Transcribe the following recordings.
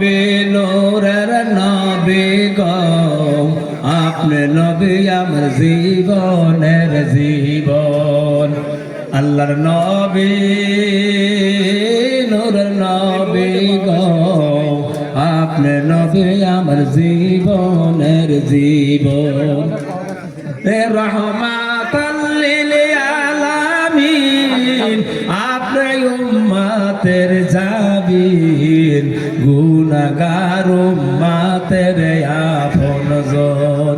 বেলোরের নবী গো নবী আমার জীবনের জীবন। আল্লাহর নবী, নূরের নবী গো, আপনি নবী আমার জীবনের জীবন। লিল আলামিন, আপনি উম্মতের জাবিন গুনাহগার উম্মতের আপন জন।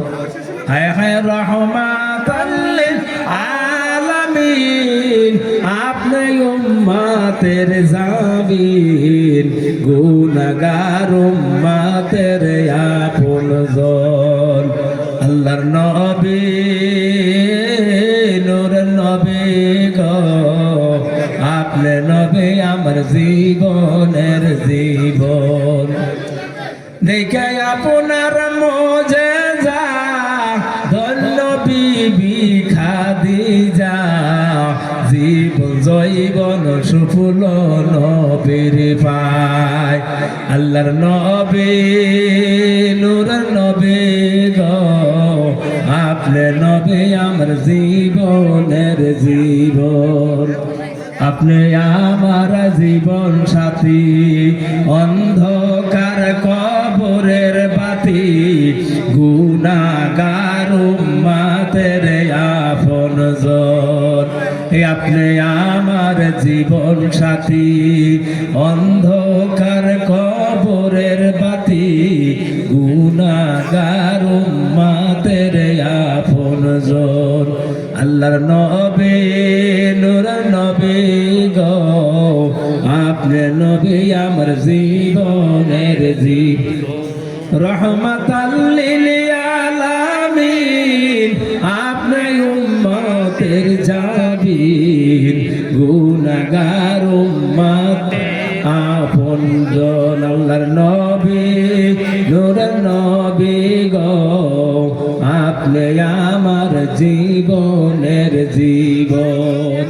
হায় হায় রহমাতাল লিল আলামিন, আপনি উম্মতের জাবিন গুনাহগার উম্মতের আপন জন। আল্লাহর নবী, নূর নবী গো। আপনি নবী আমার জীবনের জীবন। দেখে আপনার মোজে যা, ধন্য বিবি খাদি যা জীবন জৈবন সুফুল নবীর পায়। আল্লাহর নবী নূর নবী গো। আপনি নবী, আমার জীবনের জীবন। আপনি আমার জীবন সাথী, অন্ধকার কবরের বাতি গুনাগার উম্মাতের আপন এ আপনি আমার জীবন সাথী, অন্ধকার কবরের বাতি গুনাগার উম্মাতের আপন জন আল্লাহর নবে নূর নবে গো। আপনি নবী, আমার জীবনের জীব। রহমতাল্লিল আলামিন, আপনি উম্মতের জাবিন, গুনাহগার উম্মত। আপন জন আল্লাহর নবী আপনি আমার জীবনের জীবন।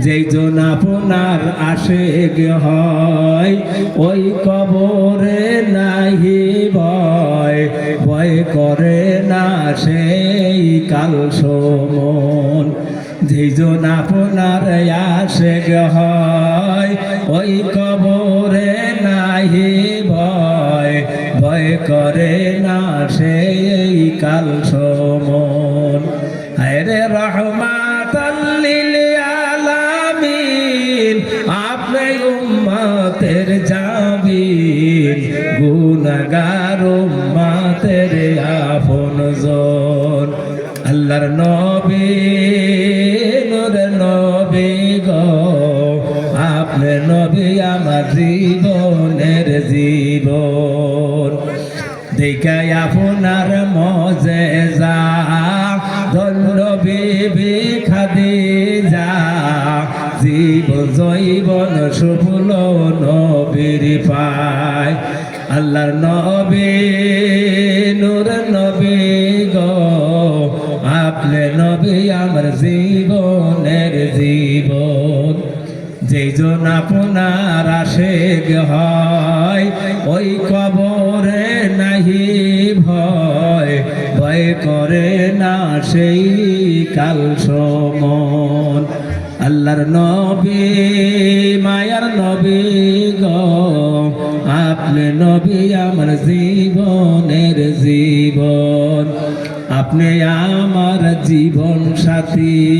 যেই জন আপনার আশেক হয়, ওই কবরে নাহি ভয়। ভয় করে না সেই কাল সমন। যেই জন আপনার আশেক হয়, ওই কবরে নাহি ভয়। ভয় করে না সেই কাল সমন। গুনাহগার উম্মতের আপন জন। আল্লাহর নবী নবী গো। আপনি নবী আমার জীবনের জীবন। দেখাই আপনার মজে যা ধন্য বিবি আল্লাহর নবী, নূর নবী গো। আপনি নবী আমার জীবনের জীবন। যেই জন আপনার আশেক হয়, ওই কবরে নাহি ভয়। ভয় করে না সেই কাল সমন আল্লাহর নবী, মায়ার নবী গো। আপনি নবী আমার জীবনের জীবন। আপনি আমার জীবন সাথী।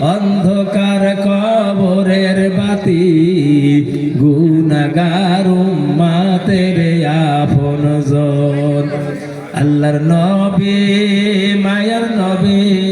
অন্ধকার কবরের বাতি। গুনাগার উম্মাতের আপন জন। আল্লাহর নবী, মায়ার নবী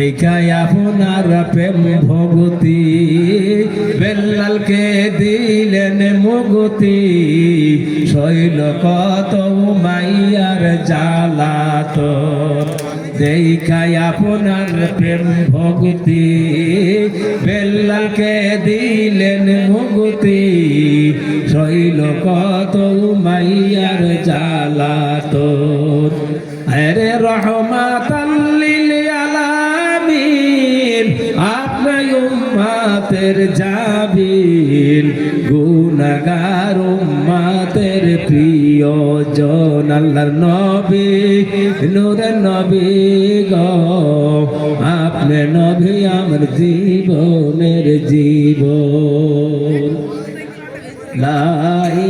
দেখাই আপনার প্রেম ভগতি বেল্লালকে দিলেন মুগতি শৈল কত মাইয়ার জ্বালাত। দেখাই আপনার প্রেম ভক্তি। বেল্লাকে দিলেন মুগতি শৈল কত মাইয়ার জ্বালাত। আরে রহমাতাল্লিল উম্মাতের জাবিন গুনাগার উম্মাতের প্রিয় জন আল্লাহর নবী, নূরের নবী গো। আপনি নবী আমার জীবনের জীবন। লা